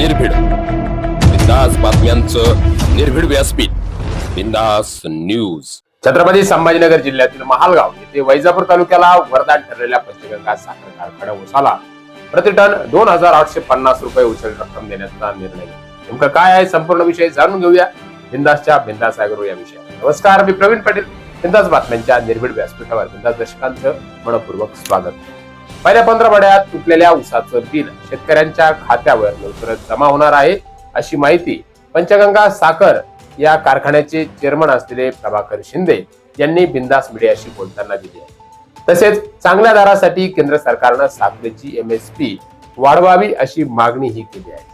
निर्भीड. बिंदास बातम्यांचं निर्भीड व्यासपीठ. बिंदास न्यूज. छत्रपती संभाजीनगर जिल्ह्यातील महालगाव येथे वैजापूर तालुक्याला वरदान ठरलेल्या पंचगंगा साखर कारखाना उसाला. प्रति टन दोन हजार आठशे पन्नास रुपये उचल रक्कम देण्याचा निर्णय. नेमकं काय आहे? संपूर्ण विषय जाणून घेऊया. बिंदासच्या बिंदास अॅग्रो या विषयात नमस्कार मी प्रवीण पाटील. बिंदास बातम्यांच्या निर्भीड व्यासपीठावर बिंदास दर्शकांचं मनपूर्वक स्वागत. पहिल्या पंधरा तुटलेल्या उसाचं बिल शेतकऱ्यांच्या खात्यावर लवकरच जमा होणार आहे अशी माहिती पंचगंगा साखर या कारखान्याचे चेअरमन असलेले प्रभाकर शिंदे यांनी बिंदास मीडियाशी बोलताना दिली आहे. तसेच चांगल्या दरासाठी केंद्र सरकारनं साखरेची एमएसपी वाढवावी अशी मागणीही केली आहे.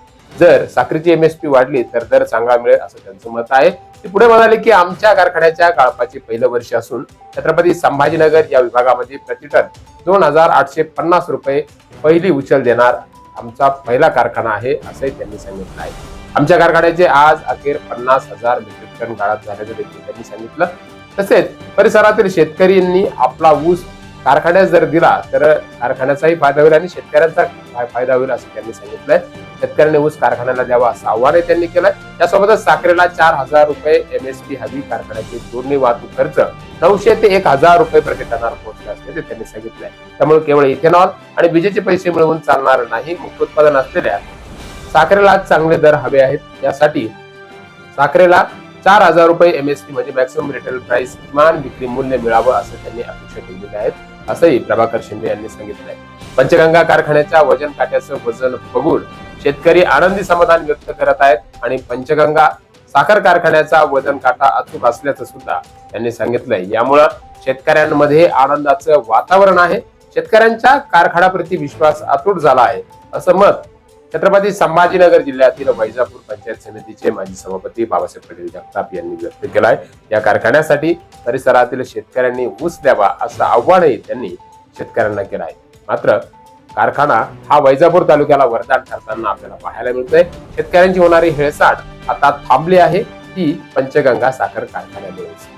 जर साखरेची एमएसपी वाढली तर दर चांगला मिळेल असं त्यांचं मत आहे. ते पुढे म्हणाले की आमच्या कारखान्याच्या काळपाचे पहिलं वर्ष असून छत्रपती संभाजीनगर या विभागामध्ये प्रतिटन दोन हजार आठशे पन्नास रुपये पहिली उचल देणार आमचा पहिला कारखाना आहे असंही त्यांनी सांगितलं आहे. आमच्या कारखान्याचे आज अखेर पन्नास हजार मेट्रिक टन गाळात झाल्याचं देखील त्यांनी सांगितलं. तसेच परिसरातील शेतकऱ्यांनी आपला ऊस कारखान्यात जर दिला तर कारखान्याचाही फायदा होईल आणि शेतकऱ्यांचा फायदा होईल असं त्यांनी सांगितलंय. शेतकऱ्यांनी ऊस कारखान्याला द्यावा असं आव्हानही त्यांनी केलंय. त्यासोबतच साखरेला चार हजार रुपये एमएसपी हवी कारखान्याची दोन्ही वाहतूक खर्च नऊशे ते एक हजार रुपये प्रति टनावर पोहोचले असल्याचे त्यांनी सांगितलंय. त्यामुळे केवळ इथेनॉल आणि विजेचे पैसे मिळवून चालणार नाही मुख्य उत्पादन असलेल्या साखरेला चांगले दर हवे आहेत. यासाठी साखरेला चार हजार रुपये एमएसपी म्हणजे मॅक्सिमम रिटेल प्राइस किमान विक्री मूल्य मिळावं असं त्यांनी अपेक्षा केलेली आहेत असंही प्रभाकर शिंदे यांनी सांगितलंय. पंचगंगा कारखान्याच्या वजन काट्याचं वजन बघून शेतकरी आनंदी समाधान व्यक्त करत आहेत आणि पंचगंगा साखर कारखान्याचा वजन काटा अचूक असल्याचं सुद्धा त्यांनी सांगितलंय. यामुळं शेतकऱ्यांमध्ये आनंदाचं वातावरण आहे. शेतकऱ्यांच्या कारखान्याप्रती विश्वास अतूट झाला आहे. असं मत छत्रपती संभाजीनगर जिल्ह्यातील वैजापूर पंचायत समितीचे माजी सभापती बाबासाहेब पटेल जगताप यांनी व्यक्त केला आहे या कारखान्यासाठी परिसरातील शेतकऱ्यांनी ऊस द्यावा असं आव्हानही त्यांनी शेतकऱ्यांना केलं आहे मात्र कारखाना हा वैजापूर तालुक्याला वरदान ठरताना आपल्याला पाहायला मिळतोय. शेतकऱ्यांची होणारी हेळसाट आता थांबली आहे. ती पंचगंगा साखर कारखान्यामुळेच.